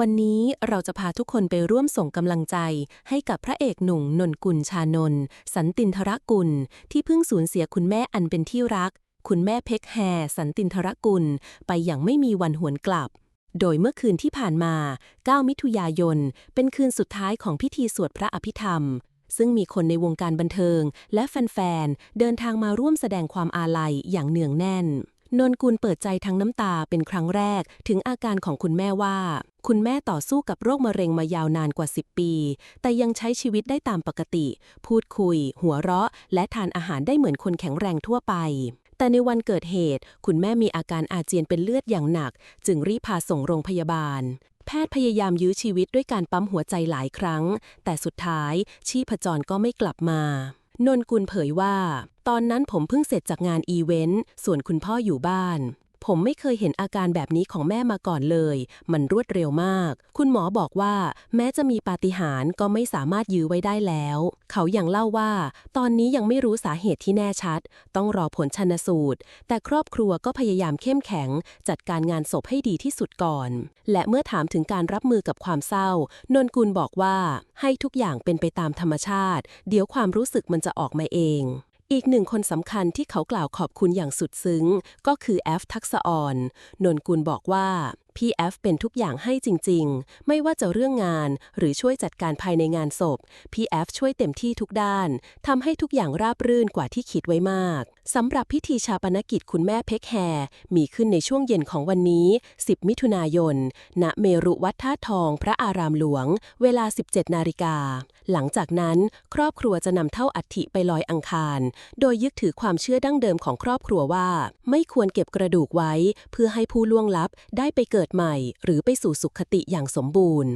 วันนี้เราจะพาทุกคนไปร่วมส่งกำลังใจ ให้กับพระเอกหนุ่มนนกุลชานนท์สันตินทรกุล ที่เพิ่งสูญเสียคุณแม่อันเป็นที่รัก คุณแม่เพ็กแฮสันตินทรกุล ไปอย่างไม่มีวันหวนกลับ โดยเมื่อคืนที่ผ่านมา 9 มิถุนายน เป็นคืนสุดท้ายของพิธีสวดพระอภิธรรม ซึ่งมีคนในวงการบันเทิง และแฟนๆเดินทางมาร่วมแสดงความอาลัยอย่างเนืองแน่น นนกุลเปิดใจทั้งน้ำตาเป็นครั้งแรก ถึงอาการของคุณแม่ว่า คุณแม่ต่อสู้กับโรคมะเร็งมายาวนานกว่า 10 ปี แต่ยังใช้ชีวิตได้ตามปกติ พูดคุย หัวเราะ และทานอาหารได้เหมือนคนแข็งแรงทั่วไปแต่ในวันเกิดเหตุ คุณแม่มีอาการอาเจียนเป็นเลือดอย่างหนัก จึงรีบพาส่งโรงพยาบาล แพทย์พยายามยื้อชีวิตด้วยการปั๊มหัวใจหลายครั้ง แต่สุดท้ายชีพจรก็ไม่กลับมา นนกุลเผยว่า ตอนนั้นผมเพิ่งเสร็จจากงานอีเวนต์ ส่วนคุณพ่ออยู่บ้าน ผมไม่เคยเห็นอาการแบบนี้ของแม่มาก่อนเลย มันรวดเร็วมาก คุณหมอบอกว่าแม้จะมีปาฏิหาริย์ก็ไม่สามารถยื้อไว้ได้แล้ว เขายังเล่าว่า ตอนนี้ยังไม่รู้สาเหตุที่แน่ชัด ต้องรอผลชันสูตร แต่ครอบครัวก็พยายามเข้มแข็ง จัดการงานศพให้ดีที่สุดก่อน และเมื่อถามถึงการรับมือกับความเศร้า นนกุลบอกว่าให้ทุกอย่างเป็นไปตามธรรมชาติ เดี๋ยวความรู้สึกมันจะออกมาเอง อีกหนึ่งคนสำคัญที่เขากล่าวขอบคุณอย่างสุดซึ้ง ก็คือแอฟทักษออน นนกุลบอกว่าพี่แอฟเป็นทุกอย่างให้จริง ๆ ไม่ว่าจะเรื่องงานหรือช่วยจัดการภายในงานศพ พี่แอฟช่วยเต็มที่ทุกด้านทำให้ทุกอย่างราบรื่นกว่าที่คิดไว้มากสำหรับพิธีชาปนกิจคุณแม่เพ็กแฮมีขึ้นในช่วงเย็นของวันนี้ 10 มิถุนายน ณ เมรุวัดท่าทอง พระอารามหลวง เวลา 17 นาฬิกา หลังจากนั้น ครอบครัวจะนำเท่าอัฐิไปลอยอังคาร โดยยึดถือความเชื่อดั้งเดิมของครอบครัวว่า ไม่ควรเก็บกระดูกไว้ เพื่อให้ผู้ล่วงลับได้ไปเกิดเกิดใหม่ หรือไปสู่สุขติอย่างสมบูรณ์